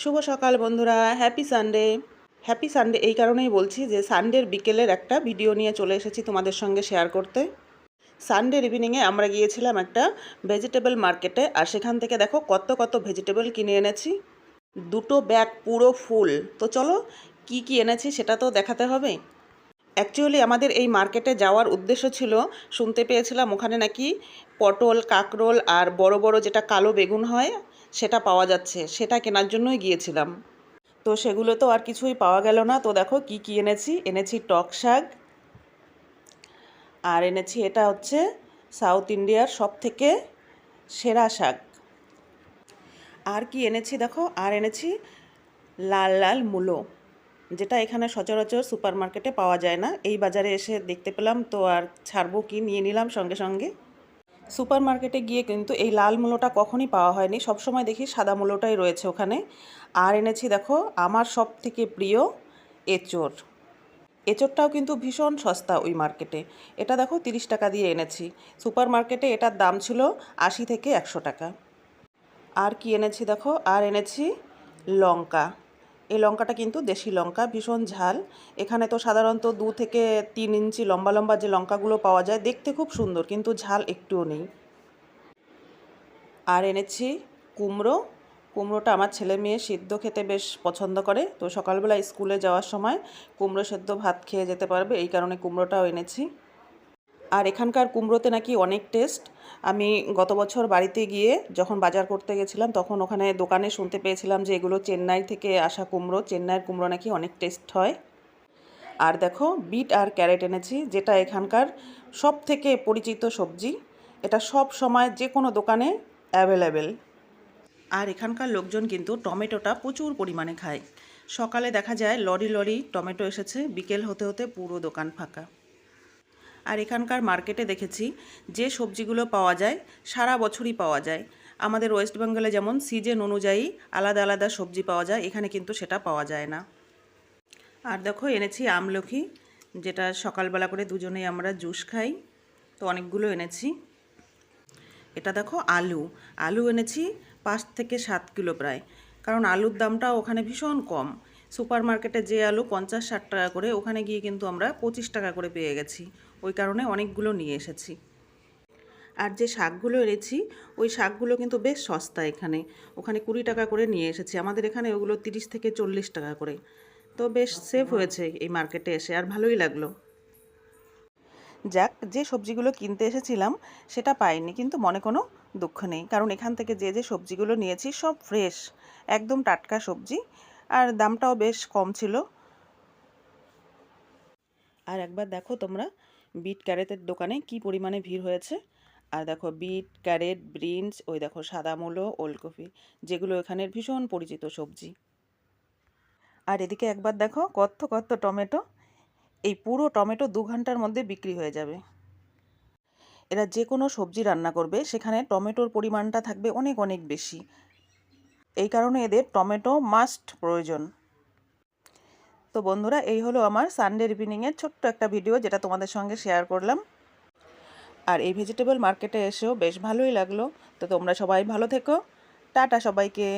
শুভ সকাল বন্ধুরা happy Sunday happy Sunday এই কারণেই বলছি যে সানডের বিকেলের একটা ভিডিও নিয়ে চলে এসেছি তোমাদের সঙ্গে শেয়ার করতে। সানডের ইভিনিংয়ে আমরা গিয়েছিলাম একটা ভেজিটেবল মার্কেটে আর সেখান থেকে দেখো কত কত ভেজিটেবল কিনে এনেছি। দুটো ব্যাগ পুরো ফুল তো চলো, কি কি এনেছি সেটা তো দেখাতে হবে। অ্যাকচুয়ালি আমাদের এই মার্কেটে যাওয়ার উদ্দেশ্য ছিল, শুনতে পেয়েছিলাম ওখানে নাকি পটল, কাকরোল আর বড় বড় যেটা কালো বেগুন হয় সেটা পাওয়া যাচ্ছে, সেটা কেনার জন্যই গিয়েছিলাম। তো সেগুলো তো আর কিছুই পাওয়া গেল না। তো দেখো কি কি এনেছি? এনেছি টক শাক আর এনেছি এটা হচ্ছে সাউথ ইন্ডিয়ার সব থেকে সেরা শাক। আর কি এনেছি দেখো? আর এনেছি লাল লাল মূলো, যেটা এখানে সচরাচর সুপার মার্কেটে পাওয়া যায় না। এই বাজারে এসে দেখতে পেলাম, তো আর ছাড়বো কি? নিয়ে নিলাম সঙ্গে সঙ্গে। সুপার মার্কেটে গিয়ে কিন্তু এই লাল মূলোটা কখনই পাওয়া হয়নি। সবসময় দেখি সাদা মূলোটাই রয়েছে ওখানে। আর এনেছি দেখো, আমার সব থেকে প্রিয় এঁচোড়। এঁচোড়টাও কিন্তু ভীষণ সস্তা ওই মার্কেটে। এটা দেখো, তিরিশ টাকা দিয়ে এনেছি। সুপার মার্কেটে এটার দাম ছিল আশি থেকে একশো টাকা। আর কি এনেছি দেখো, আর এনেছি লঙ্কা। এই লঙ্কাটা কিন্তু দেশি লঙ্কা, ভীষণ ঝাল। এখানে তো সাধারণত দু থেকে তিন ইঞ্চি লম্বা লম্বা যে লঙ্কাগুলো পাওয়া যায়, দেখতে খুব সুন্দর, কিন্তু ঝাল একটুও নেই। আর এনেছি কুমড়ো। কুমড়োটা আমার ছেলে মেয়ে সিদ্ধ খেতে বেশ পছন্দ করে। তো সকালবেলা স্কুলে যাওয়ার সময় কুমড়ো সেদ্ধ ভাত খেয়ে যেতে পারবে, এই কারণে কুমড়োটাও এনেছি। আর এখানকার কুমড়োতে নাকি অনেক টেস্ট আমি গত বছর বাড়িতে গিয়ে যখন বাজার করতে গেছিলাম, তখন ওখানে দোকানে শুনতে পেয়েছিলাম যে এগুলো চেন্নাই থেকে আসা কুমড়ো। চেন্নাইয়ের কুমড়ো নাকি অনেক টেস্ট হয়। আর দেখো, বিট আর ক্যারেট এনেছি, যেটা এখানকার সব থেকে পরিচিত সবজি। এটা সব সময় যে কোনো দোকানে অ্যাভেলেবেল আর এখানকার লোকজন কিন্তু টমেটোটা প্রচুর পরিমাণে খায়। সকালে দেখা যায় লরি লরি টমেটো এসেছে, বিকেল হতে হতে পুরো দোকান ফাঁকা। আর এখানকার মার্কেটে দেখেছি যে সবজিগুলো পাওয়া যায়, সারা বছরই পাওয়া যায়। আমাদের ওয়েস্ট বেঙ্গলে যেমন সিজন অনুযায়ী আলাদা আলাদা সবজি পাওয়া যায়, এখানে কিন্তু সেটা পাওয়া যায় না। আর দেখো এনেছি আমলকি যেটা সকালবেলা করে দুজনেই আমরা জুস খাই, তো অনেকগুলো এনেছি। এটা দেখো আলু আলু এনেছি পাঁচ থেকে সাত কিলো প্রায়, কারণ আলুর দামটা ওখানে ভীষণ কম। সুপার মার্কেটে যে আলু পঞ্চাশ, ষাট টাকা করে, ওখানে গিয়ে কিন্তু আমরা পঁচিশ টাকা করে পেয়ে গেছি। ওই কারণে অনেকগুলো নিয়ে এসেছি। আর যে শাকগুলো এনেছি, ওই শাকগুলো কিন্তু বেশ সস্তা এখানে। ওখানে কুড়ি টাকা করে নিয়ে এসেছি। আমাদের এখানে ওগুলো তিরিশ থেকে চল্লিশ টাকা করে। তো বেশ সেফ হয়েছে এই মার্কেটে এসে, আর ভালোই লাগল। যাক, যে সবজিগুলো কিনতে এসেছিলাম, সেটা পাইনি, কিন্তু মনে কোনো দুঃখ নেই। কারণ এখান থেকে যে যে সবজিগুলো নিয়েছি, সব ফ্রেশ একদম টাটকা সবজি। আর দামটাও বেশ কম ছিল। আর একবার দেখো তোমরা বিট ক্যারেটের দোকানে কি পরিমাণে ভিড় হয়েছে। আর দেখো বিট, ক্যারেট বিনস ওই দেখো সাদা মূলো, ওলকপি, যেগুলো এখানের ভীষণ পরিচিত সবজি। আর এদিকে একবার দেখো কত কত টমেটো, এই পুরো টমেটো দু ঘণ্টার মধ্যে বিক্রি হয়ে যাবে। এরা যে কোনো সবজি রান্না করবে, সেখানে টমেটোর পরিমাণটা থাকবে অনেক অনেক বেশি। এই কারণে এদের টমেটো মাস্ট প্রয়োজন। তো বন্ধুরা, এই হলো আমার সানডে ইভিনিংয়ের ছোট্ট একটা ভিডিও যেটা তোমাদের সঙ্গে শেয়ার করলাম। আর এই ভেজিটেবল মার্কেটে এসেও বেশ ভালোই লাগল। তো তোমরা সবাই ভালো থেকো। টাটা সবাইকে।